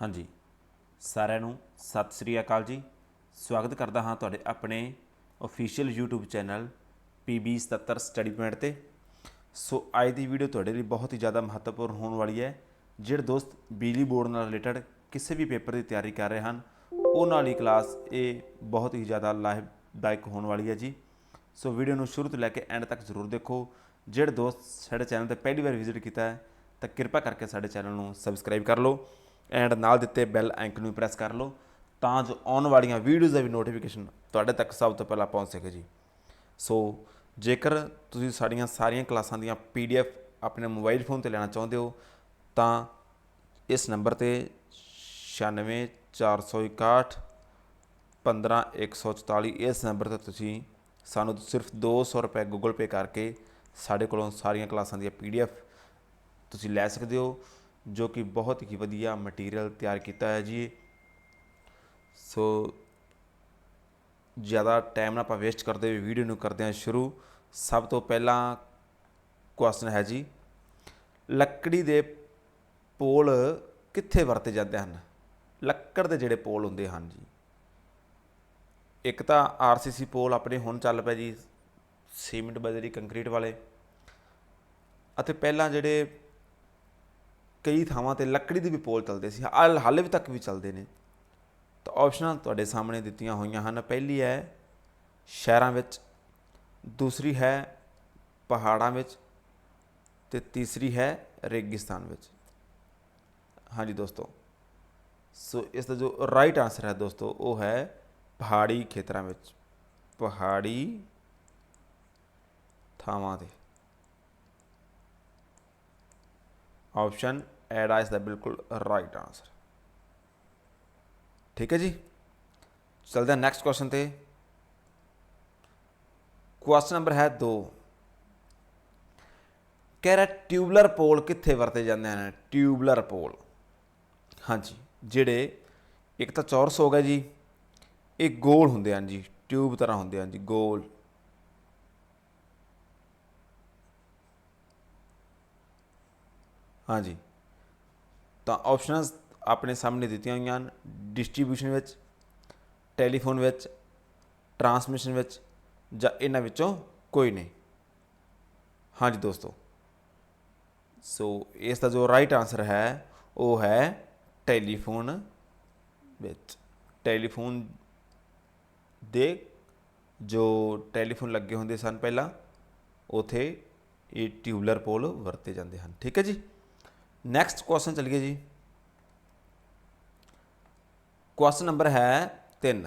ਹਾਂਜੀ। ਸਾਰਿਆਂ ਨੂੰ ਸਤਿ ਸ੍ਰੀ ਅਕਾਲ ਜੀ। ਸਵਾਗਤ ਕਰਦਾ ਹਾਂ ਤੁਹਾਡੇ ਆਪਣੇ official YouTube channel PB 77 study point ਤੇ। ਸੋ ਅੱਜ ਦੀ ਵੀਡੀਓ ਤੁਹਾਡੇ ਲਈ ਬਹੁਤ ਹੀ ਜ਼ਿਆਦਾ ਮਹੱਤਵਪੂਰਨ ਹੋਣ ਵਾਲੀ ਹੈ। ਜਿਹੜੇ ਦੋਸਤ ਬਿਜਲੀ ਬੋਰਡ ਨਾਲ ਰਿਲੇਟਡ ਕਿਸੇ ਵੀ ਪੇਪਰ ਦੀ ਤਿਆਰੀ ਕਰ ਰਹੇ ਹਨ, ਉਹਨਾਂ ਲਈ ਕਲਾਸ ਇਹ ਬਹੁਤ ਹੀ ਜ਼ਿਆਦਾ ਲਾਭਦਾਇਕ ਹੋਣ ਵਾਲੀ ਹੈ ਜੀ। ਸੋ ਵੀਡੀਓ ਨੂੰ ਸ਼ੁਰੂ ਤੋਂ ਲੈ ਕੇ ਐਂਡ ਤੱਕ ਜ਼ਰੂਰ ਦੇਖੋ। ਜਿਹੜੇ ਦੋਸਤ ਸਾਡੇ ਚੈਨਲ ਤੇ ਪਹਿਲੀ ਵਾਰ ਵਿਜ਼ਿਟ ਕੀਤਾ ਹੈ, ਤਾਂ ਕਿਰਪਾ ਕਰਕੇ ਸਾਡੇ ਚੈਨਲ ਨੂੰ ਸਬਸਕ੍ਰਾਈਬ ਕਰ ਲਓ। ਐਂਡ ਨਾਲ ਦਿੱਤੇ ਬੈਲ ਆਈਕਨ ਨੂੰ ਪ੍ਰੈਸ ਕਰ ਲਓ ਤਾਂ ਜੋ ਆਉਣ ਵਾਲੀਆਂ ਵੀਡੀਓਜ਼ ਦਾ ਵੀ ਨੋਟੀਫਿਕੇਸ਼ਨ ਤੁਹਾਡੇ ਤੱਕ ਸਭ ਤੋਂ ਪਹਿਲਾਂ ਪਹੁੰਚ ਸਕੇ ਜੀ। ਸੋ ਜੇਕਰ ਤੁਸੀਂ ਸਾਡੀਆਂ ਸਾਰੀਆਂ ਕਲਾਸਾਂ ਦੀਆਂ ਪੀਡੀਐਫ ਆਪਣੇ ਮੋਬਾਈਲ ਫੋਨ ਤੇ ਲੈਣਾ ਚਾਹੁੰਦੇ ਹੋ, ਤਾਂ ਇਸ ਨੰਬਰ ਤੇ 96461 15144 ਇਸ ਨੰਬਰ ਤੇ ਤੁਸੀਂ ਸਾਨੂੰ ਸਿਰਫ 200 ਰੁਪਏ ਗੂਗਲ ਪੇ ਕਰਕੇ ਸਾਡੇ ਕੋਲੋਂ ਸਾਰੀਆਂ ਕਲਾਸਾਂ ਦੀਆਂ ਪੀਡੀਐਫ ਤੁਸੀਂ ਲੈ ਸਕਦੇ ਹੋ। ਜੋ ਕਿ ਬਹੁਤ ਹੀ ਵਧੀਆ ਮਟੀਰੀਅਲ ਤਿਆਰ ਕੀਤਾ ਹੈ ਜੀ। ਸੋ ਜ਼ਿਆਦਾ ਟਾਈਮ ਨਾ ਆਪਾਂ ਵੇਸਟ ਕਰਦੇ ਹੋਏ ਵੀਡੀਓ ਨੂੰ ਕਰਦੇ ਹਾਂ ਸ਼ੁਰੂ। ਸਭ ਤੋਂ ਪਹਿਲਾਂ ਕੁਐਸਚਨ ਹੈ ਜੀ, ਲੱਕੜੀ ਦੇ ਪੋਲ ਕਿੱਥੇ ਵਰਤੇ ਜਾਂਦੇ ਹਨ? ਲੱਕੜ ਦੇ ਜਿਹੜੇ ਪੋਲ ਹੁੰਦੇ ਹਨ ਜੀ। ਇੱਕ ਤਾਂ ਆਰਸੀਸੀ ਪੋਲ ਆਪਣੇ ਹੁਣ ਚੱਲ ਪਏ ਜੀ, ਸੀਮਿੰਟ ਬਜਰੀ ਕੰਕਰੀਟ ਵਾਲੇ। ਅਤੇ ਪਹਿਲਾਂ ਜਿਹੜੇ ਕਈ ਥਾਵਾਂ ਤੇ ਲੱਕੜੀ ਦੀ ਵੀ ਪੋਲ ਚੱਲਦੇ ਸੀ ਹਾਲ- ਹਾਲੇ ਵੀ ਤੱਕ ਵੀ ਚੱਲਦੇ ਨੇ। ਤਾਂ ਆਪਸ਼ਨਾਂ ਤੁਹਾਡੇ ਸਾਹਮਣੇ ਦਿੱਤੀਆਂ ਹੋਈਆਂ ਹਨ। ਪਹਿਲੀ ਹੈ ਸ਼ਹਿਰਾਂ ਵਿੱਚ, ਦੂਸਰੀ ਹੈ ਪਹਾੜਾਂ ਵਿੱਚ ਤੇ ਤੀਸਰੀ ਹੈ ਰੇਗਿਸਤਾਨ ਵਿੱਚ। ਹਾਂਜੀ ਦੋਸਤੋ, ਸੋ ਇਸ ਦਾ ਜੋ ਰਾਈਟ ਆਨਸਰ ਹੈ ਦੋਸਤੋ, ਉਹ ਹੈ ਪਹਾੜੀ ਖੇਤਰਾਂ ਵਿੱਚ। ਪਹਾੜੀ ਥਾਵਾਂ ਤੇ। ਆਪਸ਼ਨ ਐਡ ਇਸ ਦਾ ਬਿਲਕੁਲ ਰਾਈਟ ਆਨਸਰ ਠੀਕ ਹੈ ਜੀ? ਚਲਦੇ ਹਾਂ ਨੈਕਸਟ ਕੁਐਸਚਨ ਤੇ। ਕੁਐਸਚਨ ਨੰਬਰ ਹੈ 2 ਕਹਿ ਰਿਹਾ ਟਿਊਬਲਰ ਪੋਲ ਕਿੱਥੇ ਵਰਤੇ ਜਾਂਦੇ ਹਨ? ਟਿਊਬਲਰ ਪੋਲ ਹਾਂਜੀ, ਜਿਹੜੇ ਇੱਕ ਤਾਂ ਚੌਰਸ ਹੋ ਗਿਆ ਜੀ, ਇਹ ਗੋਲ ਹੁੰਦੇ ਹਨ ਜੀ ਟਿਊਬ ਤਰ੍ਹਾਂ ਹੁੰਦੇ ਹਨ ਜੀ, ਗੋਲ। ਹਾਂਜੀ। ਤਾਂ ਆਪਸ਼ਨਸ ਆਪਣੇ ਸਾਹਮਣੇ ਦਿੱਤੀਆਂ ਹੋਈਆਂ ਹਨ। ਡਿਸਟ੍ਰੀਬਿਊਸ਼ਨ ਵਿੱਚ ਟੈਲੀਫੋਨ ਵਿੱਚ ਟਰਾਂਸਮਿਸ਼ਨ ਵਿੱਚ ਜਾਂ ਇਹਨਾਂ ਵਿੱਚੋਂ ਕੋਈ ਨਹੀਂ। ਹਾਂਜੀ ਦੋਸਤੋ। ਸੋ ਇਸ ਦਾ ਜੋ ਰਾਈਟ ਆਨਸਰ ਹੈ, ਉਹ ਹੈ ਟੈਲੀਫੋਨ ਵਿੱਚ। ਟੈਲੀਫੋਨ ਦੇ ਜੋ ਟੈਲੀਫੋਨ ਲੱਗੇ ਹੁੰਦੇ ਸਨ ਪਹਿਲਾਂ, ਉਥੇ ਇਹ ਟਿਊਬਲਰ ਪੋਲ ਵਰਤੇ ਜਾਂਦੇ ਹਨ। ਠੀਕ ਹੈ ਜੀ? ਨੈਕਸਟ ਕੁਐਸਚਨ ਚਲੀਏ ਜੀ। ਕੁਐਸਚਨ ਨੰਬਰ ਹੈ 3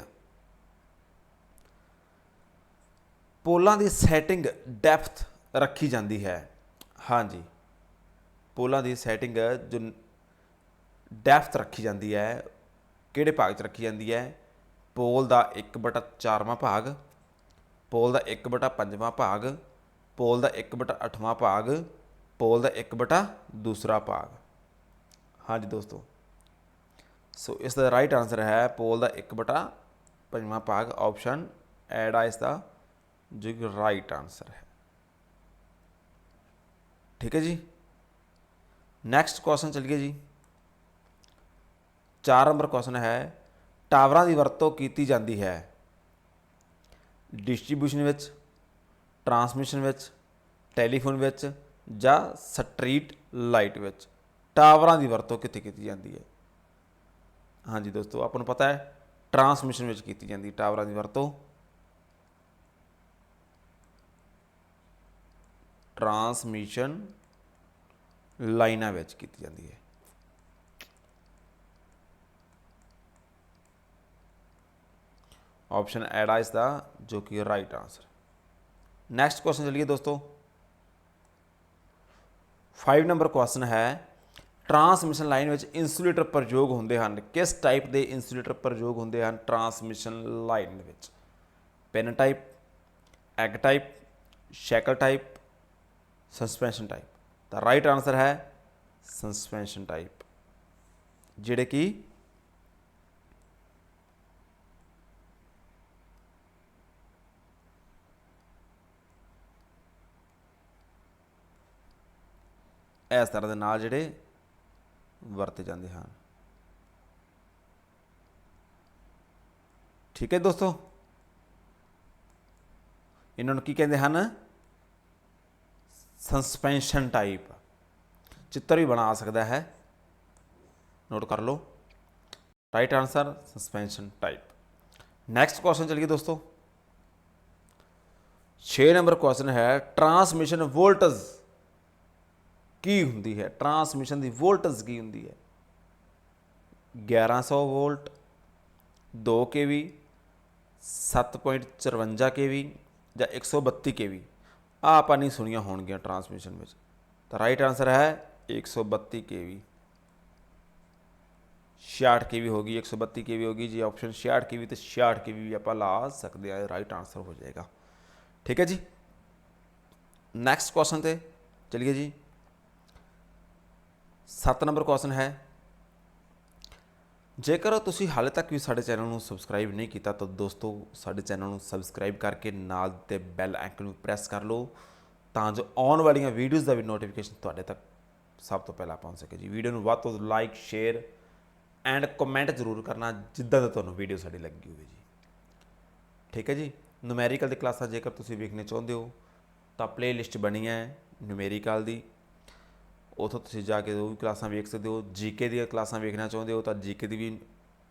ਪੋਲਾਂ ਦੀ ਸੈਟਿੰਗ ਡੈਪਥ ਰੱਖੀ ਜਾਂਦੀ ਹੈ। ਹਾਂਜੀ। ਪੋਲਾਂ ਦੀ ਸੈਟਿੰਗ ਜੋ ਡੈਪਥ ਰੱਖੀ ਜਾਂਦੀ ਹੈ, ਕਿਹੜੇ ਭਾਗ 'ਚ ਰੱਖੀ ਜਾਂਦੀ ਹੈ? ਪੋਲ ਦਾ 1/4ਵਾਂ ਭਾਗ, ਪੋਲ ਦਾ 1/5ਵਾਂ ਭਾਗ, ਪੋਲ ਦਾ 1/8ਵਾਂ ਭਾਗ ਪੋਲ ਦਾ 1 ਦੂਸਰਾ ਭਾਗ। ਹਾਂਜੀ ਦੋਸਤੋ। ਸੋ ਇਸ ਦਾ ਰਾਈਟ ਆਨਸਰ ਹੈ ਪੋਲ ਦਾ 1 ਪੰਜਵਾਂ ਭਾਗ ਆਪਸ਼ਨ ਐਡ ਆ ਇਸ ਦਾ, ਜੋ ਕਿ ਰਾਈਟ ਆਨਸਰ ਹੈ। ਠੀਕ ਹੈ ਜੀ? ਨੈਕਸਟ ਕੁਐਸਚਨ ਚਲੀਏ ਜੀ। 4 ਨੰਬਰ ਕੁਐਸਚਨ ਹੈ, ਟਾਵਰਾਂ ਦੀ ਵਰਤੋਂ ਕੀਤੀ ਜਾਂਦੀ ਹੈ। ਡਿਸਟ੍ਰੀਬਿਊਸ਼ਨ ਵਿੱਚ ਟਰਾਂਸਮਿਸ਼ਨ ਵਿੱਚ ਟੈਲੀਫੋਨ ਵਿੱਚ ਜਾਂ ਸਟਰੀਟ ਲਾਈਟ ਵਿੱਚ ਟਾਵਰਾਂ ਦੀ ਵਰਤੋਂ ਕਿੱਥੇ ਕੀਤੀ ਜਾਂਦੀ ਹੈ? ਹਾਂਜੀ ਦੋਸਤੋ, ਆਪਾਂ ਨੂੰ ਪਤਾ ਹੈ, ਟਰਾਂਸਮਿਸ਼ਨ ਵਿੱਚ ਕੀਤੀ ਜਾਂਦੀ ਟਾਵਰਾਂ ਦੀ ਵਰਤੋਂ। ਟਰਾਂਸਮਿਸ਼ਨ ਲਾਈਨਾਂ ਵਿੱਚ ਕੀਤੀ ਜਾਂਦੀ ਹੈ। ਆਪਸ਼ਨ ਐਡ ਆ ਇਸ ਦਾ ਜੋ ਕਿ ਰਾਈਟ ਆਨਸਰ ਨੈਕਸਟ ਕੁਐਸਚਨ ਚਲੀਏ ਦੋਸਤੋ। 5 ਨੰਬਰ ਕੁਐਸਚਨ ਹੈ ਟਰਾਂਸਮਿਸ਼ਨ ਲਾਈਨ ਵਿੱਚ ਇਨਸੂਲੇਟਰ ਪ੍ਰਯੋਗ ਹੁੰਦੇ ਹਨ। ਕਿਸ ਟਾਈਪ ਦੇ ਇਨਸੂਲੇਟਰ ਪ੍ਰਯੋਗ ਹੁੰਦੇ ਹਨ? ਟਰਾਂਸਮਿਸ਼ਨ ਲਾਈਨ ਵਿੱਚ। Pin type egg type shackle type suspension type ਤਾਂ ਰਾਈਟ ਆਨਸਰ ਹੈ ਸਸਪੈਂਸ਼ਨ ਟਾਈਪ ਜਿਹੜੇ ਕਿ ਇਸ ਤਰ੍ਹਾਂ ਦੇ ਨਾਲ ਜਿਹੜੇ ਵਰਤੇ ਜਾਂਦੇ ਹਨ। ਠੀਕ ਹੈ ਦੋਸਤੋ? ਇਹਨਾਂ ਨੂੰ ਕੀ ਕਹਿੰਦੇ ਹਨ? ਸਸਪੈਂਸ਼ਨ ਟਾਈਪ ਚਿੱਤਰ ਵੀ ਬਣਾ ਸਕਦਾ ਹੈ। ਨੋਟ ਕਰ ਲਓ। Right answer suspension type next question ਚਲਿਏ ਦੋਸਤੋ। 6 ਨੰਬਰ ਕੁਐਸਚਨ ਹੈ ਟਰਾਂਸਮਿਸ਼ਨ ਵੋਲਟੇਜ ਕੀ ਹੁੰਦੀ ਹੈ? ਟਰਾਂਸਮਿਸ਼ਨ ਦੀ ਵੋਲਟੇਜ ਕੀ ਹੁੰਦੀ ਹੈ? 1100 ਵੋਲਟ 2 kV 7.54 kV ਜਾਂ 132 kV ਆ ਆਪਾਂ ਨਹੀਂ ਸੁਣੀਆਂ ਹੋਣਗੀਆਂ ਟਰਾਂਸਮਿਸ਼ਨ ਵਿੱਚ। ਤਾਂ ਰਾਈਟ ਆਨਸਰ ਹੈ 132 kV 66 kV ਹੋ ਗਈ 132 kV ਹੋ ਗਈ। ਜੀ ਆਪਸ਼ਨ 66 kV ਤੇ 66 kV ਵੀ ਆਪਾਂ ਲਾ ਸਕਦੇ ਆ ਰਾਈਟ ਆਨਸਰ ਹੋ ਜਾਏਗਾ। ਠੀਕ ਹੈ ਜੀ? ਨੈਕਸਟ ਕੁਐਸਚਨ ਤੇ ਚਲਿਏ ਜੀ। 7 ਨੰਬਰ ਕੁਐਸਚਨ ਹੈ। ਜੇਕਰ ਤੁਸੀਂ ਹਾਲੇ ਤੱਕ ਵੀ ਸਾਡੇ ਚੈਨਲ ਨੂੰ ਸਬਸਕ੍ਰਾਈਬ ਨਹੀਂ ਕੀਤਾ, ਤਾਂ ਦੋਸਤੋ, ਸਾਡੇ ਚੈਨਲ ਨੂੰ ਸਬਸਕ੍ਰਾਈਬ ਕਰਕੇ ਨਾਲ ਤੇ ਬੈਲ ਆਈਕਨ ਨੂੰ ਪ੍ਰੈਸ ਕਰ ਲਓ, ਤਾਂ ਜੋ ਆਉਣ ਵਾਲੀਆਂ ਵੀਡੀਓਜ਼ ਦਾ ਵੀ ਨੋਟੀਫਿਕੇਸ਼ਨ ਤੁਹਾਡੇ ਤੱਕ ਸਭ ਤੋਂ ਪਹਿਲਾਂ ਪਹੁੰਚ ਸਕੇ। ਜੀ ਵੀਡੀਓ ਨੂੰ ਵੱਧ ਤੋਂ ਵੱਧ ਲਾਈਕ ਸ਼ੇਅਰ ਐਂਡ ਕਮੈਂਟ ਜ਼ਰੂਰ ਕਰਨਾ, ਜਿੱਦਾਂ ਦਾ ਤੁਹਾਨੂੰ ਵੀਡੀਓ ਸਾਡੀ ਲੱਗੀ ਹੋਵੇ ਜੀ। ਠੀਕ ਹੈ ਜੀ? ਨੂਮੈਰੀਕਲ ਦੀ ਕਲਾਸਾਂ ਜੇਕਰ ਤੁਸੀਂ ਵੇਖਣੇ ਚਾਹੁੰਦੇ ਹੋ, ਤਾਂ ਪਲੇਲਿਸਟ ਬਣੀ ਹੈ ਨੂਮੈਰੀਕਲ ਦੀ। ਉਥੋਂ ਤੁਸੀਂ ਜਾ ਕੇ ਉਹ ਵੀ ਕਲਾਸਾਂ ਵੇਖ ਸਕਦੇ ਹੋ ਜੀਕੇ ਦੀਆਂ ਕਲਾਸਾਂ ਵੇਖਣਾ ਚਾਹੁੰਦੇ ਹੋ ਤਾਂ ਜੀਕੇ ਦੀ ਵੀ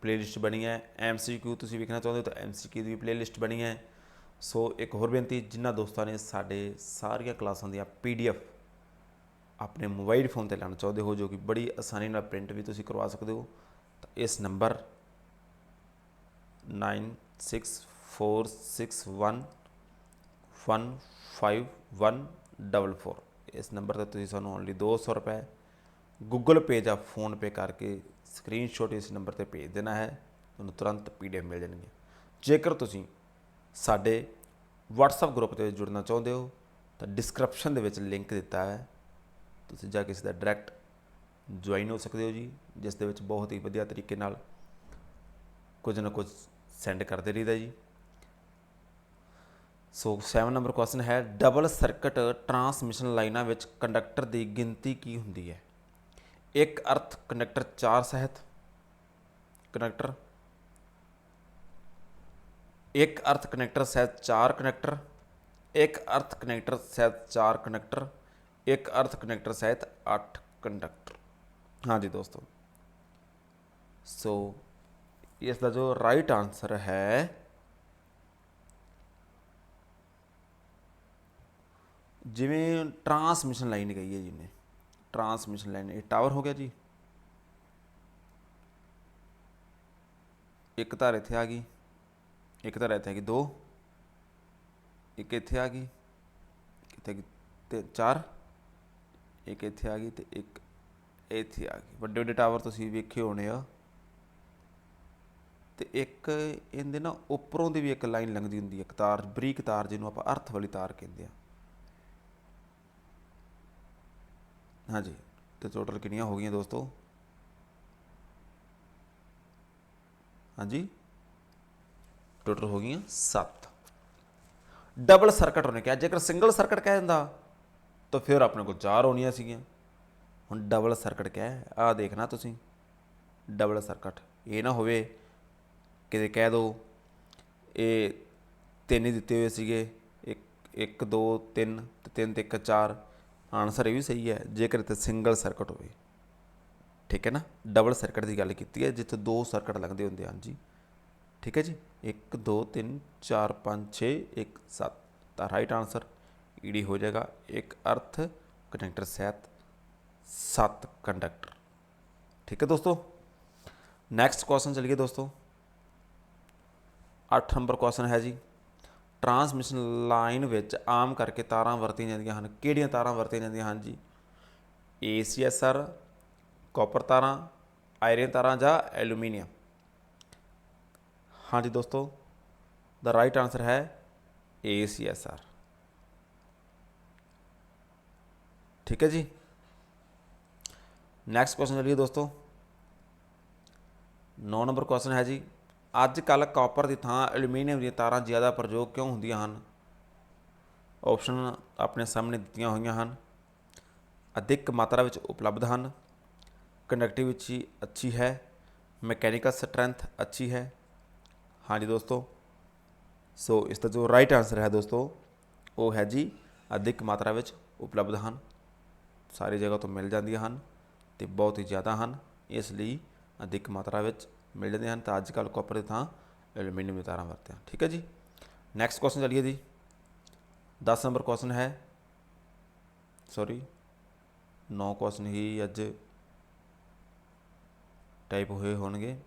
ਪਲੇਲਿਸਟ ਬਣੀ ਹੈ ਐਮਸੀਕਿਊ ਤੁਸੀਂ ਵੇਖਣਾ ਚਾਹੁੰਦੇ ਹੋ ਤਾਂ ਐਮਸੀਕਿਊ ਦੀ ਵੀ ਪਲੇਲਿਸਟ ਬਣੀ ਹੈ। ਸੋ ਇੱਕ ਹੋਰ ਬੇਨਤੀ, ਜਿਨ੍ਹਾਂ ਦੋਸਤਾਂ ਨੇ ਸਾਡੇ ਸਾਰੀਆਂ ਕਲਾਸਾਂ ਦੀਆਂ ਪੀਡੀਐਫ ਆਪਣੇ ਮੋਬਾਈਲ ਫੋਨ ਤੇ ਲੈਣਾ ਚਾਹੁੰਦੇ ਹੋ, ਜੋ ਕਿ ਬੜੀ ਆਸਾਨੀ ਨਾਲ ਪ੍ਰਿੰਟ ਵੀ ਤੁਸੀਂ ਕਰਵਾ ਸਕਦੇ ਹੋ, ਤਾਂ ਇਸ ਨੰਬਰ 9646611544 ਇਸ ਨੰਬਰ ਤੇ ਤੁਸੀਂ ਸਾਨੂੰ ਓਨਲੀ 200 ਰੁਪਏ ਗੂਗਲ ਪੇ ਜਾਂ ਫੋਨ ਪੇ ਕਰਕੇ ਸਕਰੀਨਸ਼ਾਟ ਇਸ ਨੰਬਰ ਤੇ ਭੇਜ ਦੇਣਾ ਹੈ। ਤੁਹਾਨੂੰ ਤੁਰੰਤ ਪੀਡੀਐਫ ਮਿਲ ਜਾਣਗੇ ਜੇਕਰ ਤੁਸੀਂ ਸਾਡੇ WhatsApp ਗਰੁੱਪ ਤੇ ਜੁੜਨਾ ਚਾਹੁੰਦੇ ਹੋ, ਤਾਂ ਡਿਸਕ੍ਰਿਪਸ਼ਨ ਦੇ ਵਿੱਚ ਲਿੰਕ ਦਿੱਤਾ ਹੈ। ਤੁਸੀਂ ਜਾ ਕੇ ਇਸ ਦਾ ਡਾਇਰੈਕਟ ਜੁਆਇਨ ਹੋ ਸਕਦੇ ਹੋ ਜੀ, ਜਿਸ ਦੇ ਵਿੱਚ ਬਹੁਤ ਹੀ ਵਧੀਆ ਤਰੀਕੇ ਨਾਲ ਕੁਝ ਨਾ ਕੁਝ ਸੈਂਡ ਕਰਦੇ ਰਹੀਦਾ ਜੀ। ਸੋ 7 ਨੰਬਰ ਕੁਐਸਚਨ ਹੈ ਡਬਲ ਸਰਕਟ ਟਰਾਂਸਮਿਸ਼ਨ ਲਾਈਨਾਂ ਵਿੱਚ ਕੰਡਕਟਰ ਦੀ ਗਿਣਤੀ ਕੀ ਹੁੰਦੀ ਹੈ? ਇੱਕ ਅਰਥ ਕੰਡਕਟਰ 4 ਸਹਿਤ। ਕੰਡਕਟਰ ਇੱਕ ਅਰਥ ਕਨੈਕਟਰ ਸਹਿਤ 4 ਕਨੈਕਟਰ ਇੱਕ ਅਰਥ ਕਨੈਕਟਰ ਸਹਿਤ 4 ਕਨੈਕਟਰ ਇੱਕ ਅਰਥ ਕਨੈਕਟਰ ਸਹਿਤ 8 ਕੰਡਕਟਰ ਹਾਂਜੀ ਦੋਸਤੋ। ਸੋ ਇਸ ਦਾ ਜੋ ਰਾਈਟ ਆਨਸਰ ਹੈ ਜਿਵੇਂ ਟਰਾਂਸਮਿਸ਼ਨ ਲਾਈਨ ਕਹੀ ਹੈ ਜੀ ਨੇ ਟਰਾਂਸਮਿਸ਼ਨ ਲਾਈਨ, ਇਹ ਟਾਵਰ ਹੋ ਗਿਆ ਜੀ। ਇੱਕ ਤਾਰ ਇੱਥੇ ਆ ਗਈ, ਇੱਕ ਤਾਰ ਇੱਥੇ ਆ ਗਈ, ਦੋ। ਇੱਕ ਇੱਥੇ ਆ ਗਈ ਇੱਥੇ ਗਈ, ਤੇ ਚਾਰ। ਇੱਕ ਇੱਥੇ ਆ ਗਈ ਤੇ ਇੱਕ ਇੱਥੇ ਆ ਗਈ। ਵੱਡੇ ਵੱਡੇ ਟਾਵਰ ਤੁਸੀਂ ਵੇਖੇ ਹੋਣੇ ਆ। ਤੇ ਇੱਕ ਇਹਦੇ ਨਾ ਉੱਪਰੋਂ ਦੀ ਵੀ ਇੱਕ ਲਾਈਨ ਲੰਘਦੀ ਹੁੰਦੀ ਹੈ, ਇੱਕ ਤਾਰ, ਬਰੀਕ ਤਾਰ ਜਿਹਨੂੰ ਆਪਾਂ ਅਰਥ ਵਾਲੀ ਤਾਰ ਕਹਿੰਦੇ ਆ। ਹਾਂਜੀ। ਤੇ ਟੋਟਲ ਕਿੰਨੀਆਂ ਹੋ ਗਈਆਂ ਦੋਸਤੋ? ਹਾਂਜੀ। ਟੋਟਲ ਹੋ ਗਈਆਂ 7 ਡਬਲ ਸਰਕਟ ਉਹਨੇ ਕਿਹਾ। ਜੇਕਰ ਸਿੰਗਲ ਸਰਕਟ ਕਹਿ ਦਿੰਦਾ, ਤਾਂ ਫਿਰ ਆਪਣੇ ਕੋਲ ਚਾਰ ਹੋਣੀਆਂ ਸੀਗੀਆਂ। ਹੁਣ ਡਬਲ ਸਰਕਟ ਕਹਿ ਆ ਦੇਖਣਾ ਤੁਸੀਂ। ਡਬਲ ਸਰਕਟ ਇਹ ਨਾ ਹੋਵੇ, ਕਿਤੇ ਕਹਿ ਦੋ, ਇਹ ਤਿੰਨ ਹੀ ਦਿੱਤੇ ਹੋਏ ਸੀਗੇ। 1 1 2 3 ਤੇ 3 ਤੇ 1 4 ਆਨਸਰ ਇਹ ਵੀ ਸਹੀ ਹੈ, ਜੇਕਰ ਇੱਥੇ ਸਿੰਗਲ ਸਰਕਟ ਹੋਵੇ। ਠੀਕ ਹੈ ਨਾ? ਡਬਲ ਸਰਕਟ ਦੀ ਗੱਲ ਕੀਤੀ ਹੈ, ਜਿੱਥੇ ਦੋ ਸਰਕਟ ਲੱਗਦੇ ਹੁੰਦੇ ਹਨ ਜੀ ਠੀਕ ਹੈ ਜੀ? 1 2 3 4 5 6 1 7 ਤਾਂ ਰਾਈਟ ਆਨਸਰ ਈਡੀ ਹੋ ਜਾਏਗਾ। ਇੱਕ ਅਰਥ ਕੰਡਕਟਰ ਸਹਿਤ 7 ਕੰਡਕਟਰ ਠੀਕ ਹੈ ਦੋਸਤੋ? ਨੈਕਸਟ ਕੁਐਸਚਨ ਚਲੀਏ ਦੋਸਤੋ। 8 ਨੰਬਰ ਕੁਐਸਚਨ ਹੈ ਜੀ। ਟਰਾਂਸਮਿਸ਼ਨ ਲਾਈਨ ਵਿੱਚ ਆਮ ਕਰਕੇ ਤਾਰਾਂ ਵਰਤੀਆਂ ਜਾਂਦੀਆਂ ਹਨ। ਕਿਹੜੀਆਂ ਤਾਰਾਂ ਵਰਤੀਆਂ ਜਾਂਦੀਆਂ? ਹਨ ਜੀ ACSR ਕਾਪਰ ਤਾਰਾਂ ਆਇਰਨ ਤਾਰਾਂ ਜਾਂ ਐਲੂਮੀਨੀਅਮ ਹਾਂਜੀ ਦੋਸਤੋ ਦਾ ਰਾਈਟ ਆਨਸਰ ਹੈ ACSR ਠੀਕ ਹੈ ਜੀ? ਨੈਕਸਟ ਕੁਐਸਚਨ ਚਲੀਏ ਦੋਸਤੋ। 9 ਨੰਬਰ ਕੁਐਸਚਨ ਹੈ ਜੀ। ਅੱਜ ਕੱਲ ਕਾਪਰ ਦੀ ਥਾਂ ਐਲੂਮੀਨੀਅਮ ਦੀਆਂ ਤਾਰਾਂ ਜ਼ਿਆਦਾ ਪ੍ਰਯੋਗ ਕਿਉਂ ਹੁੰਦੀਆਂ ਹਨ? ਆਪਸ਼ਨ ਆਪਣੇ ਸਾਹਮਣੇ ਦਿੱਤੀਆਂ ਹੋਈਆਂ ਹਨ। ਅਧਿਕ ਮਾਤਰਾ ਵਿੱਚ ਉਪਲਬਧ ਹਨ। ਕੰਡਕਟੀਵਿਟੀ ਅੱਛੀ ਹੈ। ਮੈਕੈਨੀਕਲ ਸਟਰੈਂਥ ਅੱਛੀ ਹੈ। ਹਾਂਜੀ ਦੋਸਤੋ। ਸੋ ਇਸ ਦਾ ਜੋ ਰਾਈਟ ਆਨਸਰ ਹੈ ਦੋਸਤੋ, ਉਹ ਹੈ ਜੀ ਅਧਿਕ ਮਾਤਰਾ ਵਿੱਚ ਉਪਲਬਧ ਹਨ। ਸਾਰੀ ਜਗ੍ਹਾ ਤੋਂ ਮਿਲ ਜਾਂਦੀਆਂ ਹਨ ਤੇ ਬਹੁਤ ਹੀ ਜ਼ਿਆਦਾ ਹਨ। ਇਸ ਲਈ ਅਧਿਕ ਮਾਤਰਾ ਵਿੱਚ ਮਿਲਦੇ ਹਨ ਤਾਂ ਅੱਜ ਕੱਲ੍ਹ ਕਾਪਰ ਦੀ ਥਾਂ ਐਲੂਮੀਨੀਅਮ ਦੀ ਤਾਰਾਂ ਵਰਤਿਆ ਠੀਕ ਹੈ ਜੀ? ਨੈਕਸਟ ਕੁਐਸਚਨ ਚਲੀਏ ਜੀ। 10 ਨੰਬਰ ਕੁਐਸਚਨ ਹੈ। ਸੌਰੀ 9 ਕੁਐਸਚਨ ਹੀ ਅੱਜ ਟਾਈਪ ਹੋਏ ਹੋਣਗੇ।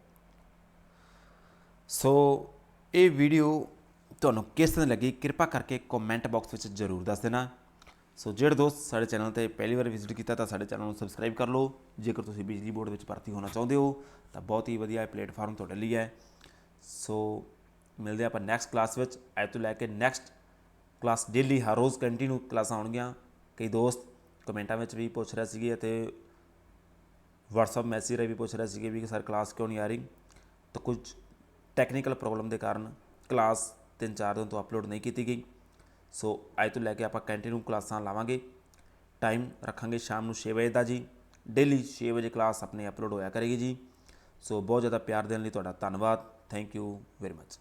ਸੋ ਇਹ ਵੀਡੀਓ ਤੁਹਾਨੂੰ ਕਿਸ ਤਰ੍ਹਾਂ ਲੱਗੀ? ਕਿਰਪਾ ਕਰਕੇ ਕਮੈਂਟ ਬਾਕਸ ਵਿੱਚ ਜ਼ਰੂਰ ਦੱਸ ਦੇਣਾ। ਸੋ ਜਿਹੜੇ ਦੋਸਤ ਸਾਡੇ ਚੈਨਲ ਤੇ ਪਹਿਲੀ ਵਾਰ ਵਿਜ਼ਿਟ ਕੀਤਾ ਤਾਂ ਸਾਡੇ ਚੈਨਲ ਨੂੰ ਸਬਸਕ੍ਰਾਈਬ ਕਰ ਲਓ। ਜੇਕਰ ਤੁਸੀਂ ਬਿਜਲੀ ਬੋਰਡ ਵਿੱਚ ਭਰਤੀ ਹੋਣਾ ਚਾਹੁੰਦੇ ਹੋ, ਤਾਂ ਬਹੁਤ ਹੀ ਵਧੀਆ ਪਲੇਟਫਾਰਮ ਤੁਹਾਡੇ ਲਈ ਹੈ। ਸੋ ਮਿਲਦੇ ਆਪਾਂ ਨੈਕਸਟ ਕਲਾਸ ਵਿੱਚ। ਅੱਜ ਤੋਂ ਲੈ ਕੇ ਨੈਕਸਟ ਕਲਾਸ ਡੇਲੀ ਹਰ ਰੋਜ਼ ਕੰਟੀਨਿਊ ਕਲਾਸਾਂ ਆਉਣਗੀਆਂ। ਕਈ ਦੋਸਤ ਕਮੈਂਟਾਂ ਵਿੱਚ ਵੀ ਪੁੱਛ ਰਹੇ ਸੀਗੇ ਅਤੇ WhatsApp ਮੈਸੇਜ ਰਾਹੀਂ ਵੀ ਪੁੱਛ ਰਹੇ ਸੀਗੇ ਵੀ ਕਿ ਸਰ ਕਲਾਸ ਕਿਉਂ ਨਹੀਂ ਆ ਰਹੀ? ਤਾਂ ਕੁਝ ਟੈਕਨੀਕਲ ਪ੍ਰੋਬਲਮ ਦੇ ਕਾਰਨ ਕਲਾਸ ਤਿੰਨ ਚਾਰ ਦਿਨ ਤੋਂ ਅਪਲੋਡ ਨਹੀਂ ਕੀਤੀ ਗਈ। ਸੋ ਅੱਜ ਤੋਂ ਲੈ ਕੇ ਆਪਾਂ ਕੰਟੀਨਿਊ ਕਲਾਸਾਂ ਲਾਵਾਂਗੇ। ਟਾਈਮ ਰੱਖਾਂਗੇ ਸ਼ਾਮ ਨੂੰ 6 ਵਜੇ ਦਾ ਜੀ। ਡੇਲੀ 6 ਵਜੇ ਕਲਾਸ ਆਪਣੇ ਅਪਲੋਡ ਹੋਇਆ ਕਰੇਗੀ ਜੀ। ਸੋ ਬਹੁਤ ਜ਼ਿਆਦਾ ਪਿਆਰ ਦੇਣ ਲਈ ਤੁਹਾਡਾ ਧੰਨਵਾਦ। Thank you very much